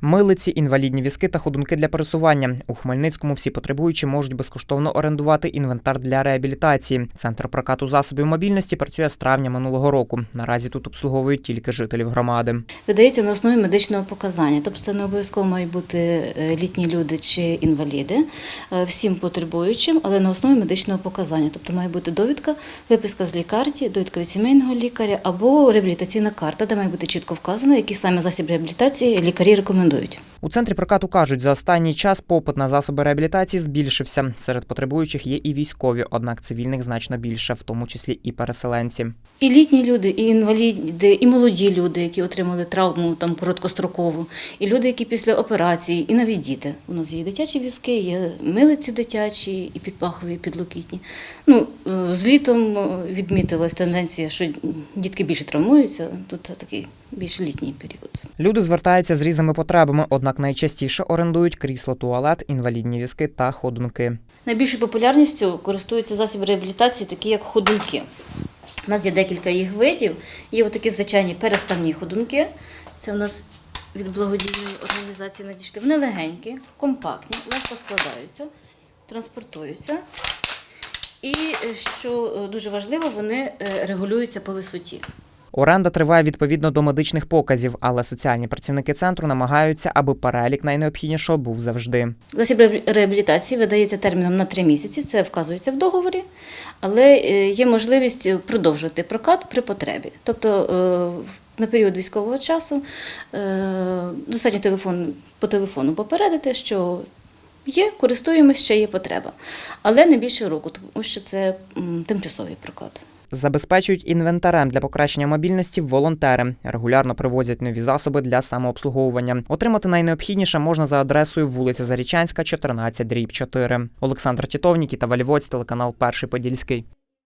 Милиці, інвалідні візки та ходунки для пересування. У Хмельницькому всі потребуючі можуть безкоштовно орендувати інвентар для реабілітації. Центр прокату засобів мобільності працює з травня минулого року. Наразі тут обслуговують тільки жителів громади. Видається на основі медичного показання, тобто це не обов'язково мають бути е, літні люди чи інваліди, е, всім потребуючим, але на основі медичного показання. Тобто має бути довідка, виписка з лікарні, довідка від сімейного лікаря або реабілітаційна карта, де має бути чітко вказано, який саме засіб реабілітації лікарі рекомендують рекомендують. У центрі прокату кажуть, за останній час попит на засоби реабілітації збільшився. Серед потребуючих є і військові, однак цивільних значно більше, в тому числі і переселенці. І літні люди, і інваліди, і молоді люди, які отримали травму там короткострокову, і люди, які після операції, і навіть діти. У нас є дитячі візки, є милиці дитячі, і підпахові, і підлокітні. Ну, е, з літом е, відмітилась тенденція, що дітки більше травмуються. Тут такий більш літній період. Люди звертаються з різними потребами, однак найчастіше орендують крісло, туалет, інвалідні візки та ходунки. Найбільшою популярністю користуються засоби реабілітації, такі як ходунки. У нас є декілька їх видів. Є отакі звичайні переставні ходунки. Це у нас від благодійної організації надійшли. Вони легенькі, компактні, легко складаються, транспортуються. І е, що е, дуже важливо, вони е, регулюються по висоті. Оренда триває відповідно до медичних показів, але соціальні працівники центру намагаються, аби перелік найнеобхіднішого був завжди. Засіб реабілітації видається терміном на три місяці, це вказується в договорі, але е, є можливість продовжувати прокат при потребі. Тобто е, на період військового часу е, достатньо телефон, по телефону попередити, що є, користуємось, ще є потреба. Але не більше року, тому що це тимчасовий прокат. Забезпечують інвентарем для покращення мобільності волонтери. Регулярно привозять нові засоби для самообслуговування. Отримати найнеобхідніше можна за адресою вулиця Зарічанська, 14, дріб 4. Олександр Тітовнік та Валівоць, телеканал Перший Подільський.